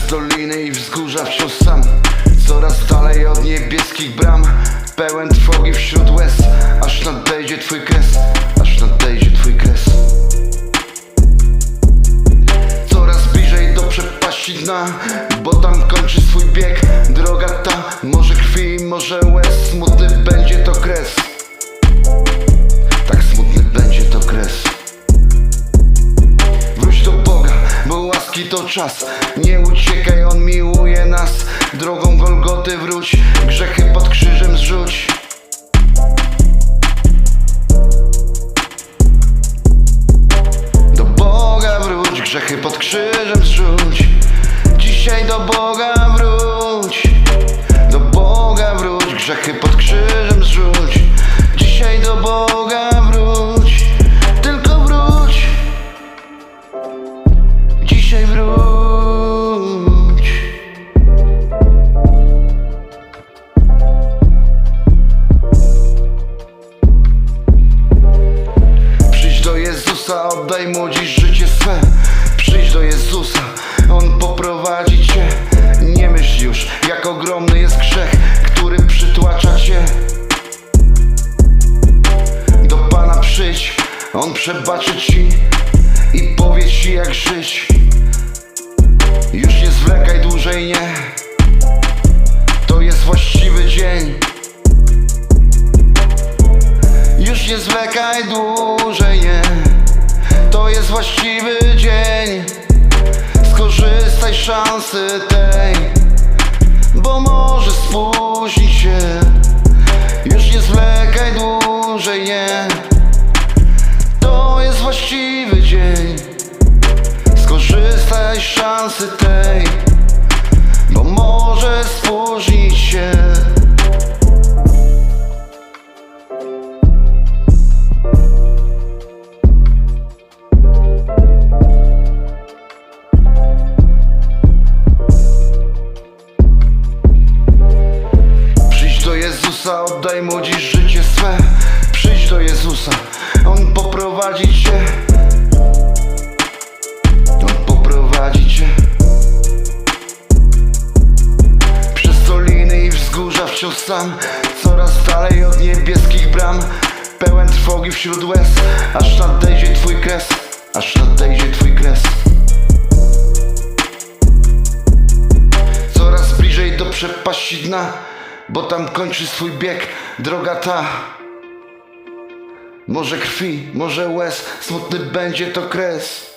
doliny i wzgórza wciąż sam. Coraz dalej od niebieskich bram. Pełen trwogi wśród łez. Aż nadejdzie twój kres. Aż nadejdzie twój kres. Coraz bliżej do przepaści dna łaski to czas. Nie uciekaj, On miłuje nas. Drogą Golgoty wróć Grzechy pod krzyżem zrzuć. Do Boga wróć, grzechy pod krzyżem zrzuć. Dzisiaj do Boga Dziś życie swe. Przyjdź do Jezusa, On poprowadzi cię. Nie myśl już, jak ogromny jest grzech Który przytłacza cię. Do Pana przyjdź, On przebaczy ci I powie ci jak żyć. Już nie zwlekaj dłużej, nie. To jest właściwy dzień. Już nie zwlekaj dłużej, nie To jest właściwy dzień. Skorzystaj szansy tej Bo może spóźnić się. Już nie zwlekaj dłużej, nie. To jest właściwy dzień. Skorzystaj szansy tej Jezusa, oddaj mu dziś życie swe. Przyjdź do Jezusa, On poprowadzi cię. On poprowadzi cię. Przez doliny i wzgórza wciąż sam Coraz dalej od niebieskich bram. Pełen trwogi wśród łez Aż nadejdzie twój kres Aż nadejdzie twój kres. Coraz bliżej do przepaści dna Bo tam kończy swój bieg. Droga ta Może krwi, może łez. Smutny będzie to kres